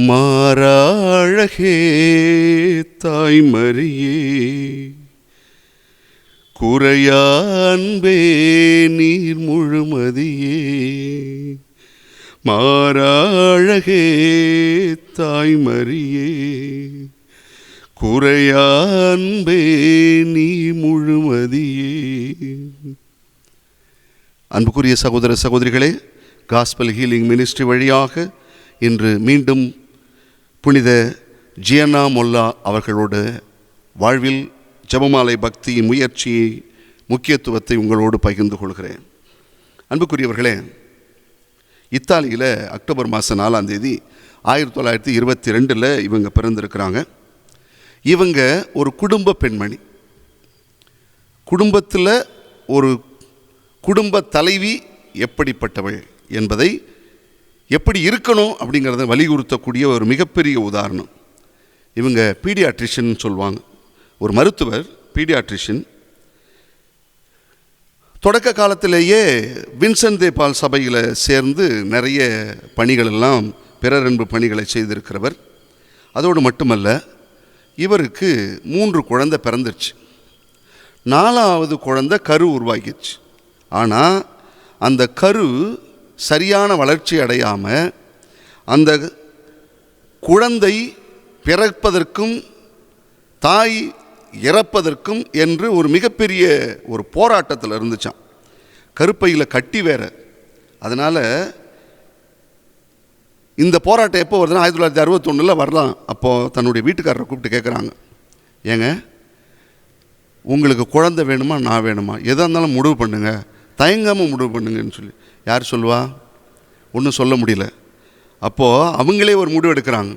மாறாழகே தாய்மரியே குறையான்பே நீர் முழுமதியே மாறாழகே தாய்மரியே குறையான்பே நீ முழுமதியே. அன்புக்குரிய சகோதர சகோதரிகளே காஸ்பல் ஹீலிங் மினிஸ்ட்ரி வழியாக இன்று மீண்டும் புனித ஜியனா மொல்லா அவர்களோட வாழ்வில் ஜபமாலை பக்தியின் முயற்சியை முக்கியத்துவத்தை உங்களோடு பகிர்ந்து கொள்கிறேன். அன்புக்குரியவர்களே இத்தாலியில் அக்டோபர் மாதம் நாலாம் தேதி ஆயிரத்தி தொள்ளாயிரத்தி இருபத்தி ரெண்டில் இவங்க பிறந்திருக்கிறாங்க. இவங்க ஒரு குடும்ப பெண்மணி. குடும்பத்தில் ஒரு குடும்ப தலைவி எப்படிப்பட்டவள் என்பதை எப்படி இருக்கணும் அப்படிங்கிறத வலியுறுத்தக்கூடிய ஒரு மிகப்பெரிய உதாரணம். இவங்க பீடியாட்ரிஷன் சொல்லுவாங்க ஒரு மருத்துவர் பீடியாட்ரிஷன் தொடக்க காலத்திலேயே வின்சென்ட் தேபால் சபையில் சேர்ந்து நிறைய பணிகளெல்லாம் பிறரன்பு பணிகளை செய்திருக்கிறவர். அதோடு மட்டுமல்ல இவருக்கு மூன்று குழந்தை பிறந்துருச்சு. நாலாவது குழந்தை கரு உருவாகிடுச்சு ஆனால் அந்த கரு சரியான வளர்ச்சி அடையாமல் அந்த குழந்தை பிறப்பதற்கும் தாய் இறப்பதற்கும் என்று ஒரு மிகப்பெரிய ஒரு போராட்டத்தில் இருந்துச்சான் கருப்பையில் கட்டி வேற. அதனால் இந்த போராட்டம் எப்போ வருதுன்னா ஆயிரத்தி தொள்ளாயிரத்தி அறுபத்தொன்னில் வரலாம். அப்போது தன்னுடைய வீட்டுக்காரரை கூப்பிட்டு கேட்குறாங்க ஏங்க உங்களுக்கு குழந்தை வேணுமா நான் வேணுமா? எதாக இருந்தாலும் முடிவு பண்ணுங்கள் தயங்காமல் முடிவு பண்ணுங்கன்னு சொல்லி. யார் சொல்லுவா? ஒன்றும் சொல்ல முடியல. அப்போது அவங்களே ஒரு முடிவு எடுக்கிறாங்க.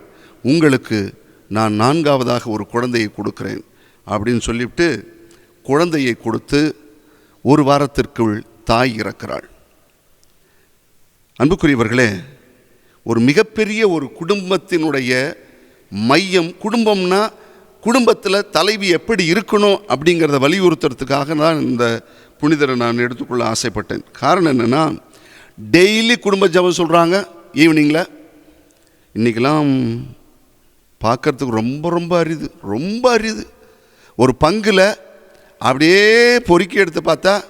உங்களுக்கு நான் நான்காவதாக ஒரு குழந்தையை கொடுக்குறேன் அப்படின்னு சொல்லிவிட்டு குழந்தையை கொடுத்து ஒரு வாரத்திற்குள் தாய் இறக்கிறாள். அன்புக்குரியவர்களே ஒரு மிகப்பெரிய ஒரு குடும்பத்தினுடைய மையம் குடும்பம்னா குடும்பத்தில் தலைவி எப்படி இருக்கணும் அப்படிங்கிறத வலியுறுத்துறதுக்காக தான் இந்த புனிதரை நான் எடுத்துக்கொள்ள ஆசைப்பட்டேன். காரணம் என்னென்னா டெய்லி குடும்ப ஜபம் சொல்கிறாங்க ஈவினிங்கில் இன்றைக்கெல்லாம் பார்க்கறதுக்கு ரொம்ப ரொம்ப அரிது ரொம்ப அரிது. ஒரு பங்கில் அப்படியே பொறுக்கி எடுத்து பார்த்தா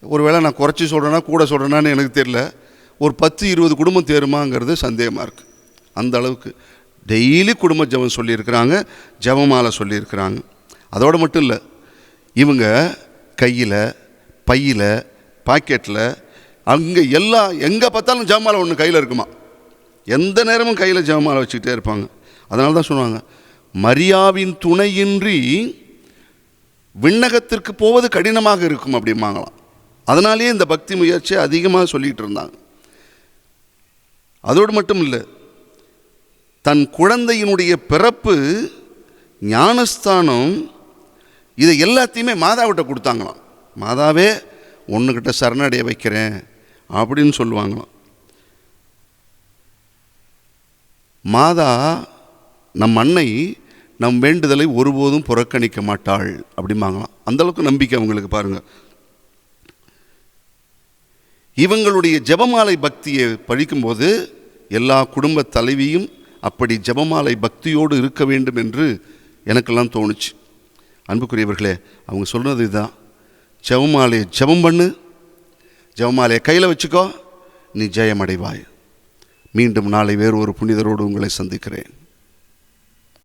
ஒரு வேளை நான் குறைச்சி சொல்கிறேன்னா கூட சொல்கிறேன்னான்னு எனக்கு தெரியல. ஒரு பத்து இருபது குடும்பம் தேருமாங்கிறது சந்தேகமாக இருக்குது அந்த அளவுக்கு டெய்லி குடும்ப ஜெபம் சொல்லியிருக்கிறாங்க ஜபமாலை சொல்லியிருக்கிறாங்க. அதோடு மட்டும் இல்லை இவங்க கையில் பையில் பாக்கெட்டில் அங்கே எல்லா எங்கே பார்த்தாலும் ஜெபமாலை ஒன்று கையில் இருக்குமா? எந்த நேரமும் கையில் ஜெபமாலை வச்சுக்கிட்டே இருப்பாங்க. அதனால தான் சொல்லுவாங்க மரியாவின் துணையின்றி விண்ணகத்திற்கு போவது கடினமாக இருக்கும் அப்படிம்பாங்களாம். அதனாலேயே இந்த பக்தி முயற்சியை அதிகமாக சொல்லிகிட்டு இருந்தாங்க. அதோடு மட்டும் இல்லை தன் குழந்தையினுடைய பிறப்பு ஞானஸ்தானம் இதை எல்லாத்தையுமே மாதாவிட்ட கொடுத்தாங்களாம். மாதாவே ஒன்றுக்கிட்ட சரணடைய வைக்கிறேன். அப்படின்னு சொல்லுவாங்களாம். மாதா நம் அன்னை நம் வேண்டுதலை ஒருபோதும் புறக்கணிக்க மாட்டாள் அப்படிம்பாங்களாம். அந்தளவுக்கு நம்பிக்கை அவங்களுக்கு பாருங்கள் இவங்களுடைய ஜெபமாலை பக்தியை படிக்கும்போது எல்லா குடும்ப தலைவியும் அப்படி ஜெபமாலை பக்தியோடு இருக்க வேண்டும் என்று எனக்கெல்லாம் தோணுச்சு. அன்புக்குரியவர்களே அவங்க சொல்கிறது இதுதான். ஜபமாலையை ஜெபம் பண்ணு ஜெபமாலையை கையில் வச்சுக்கோ நீ ஜெயமடைவாய். மீண்டும் நாளை வேறு ஒரு புனிதரோடு உங்களை சந்திக்கிறேன்.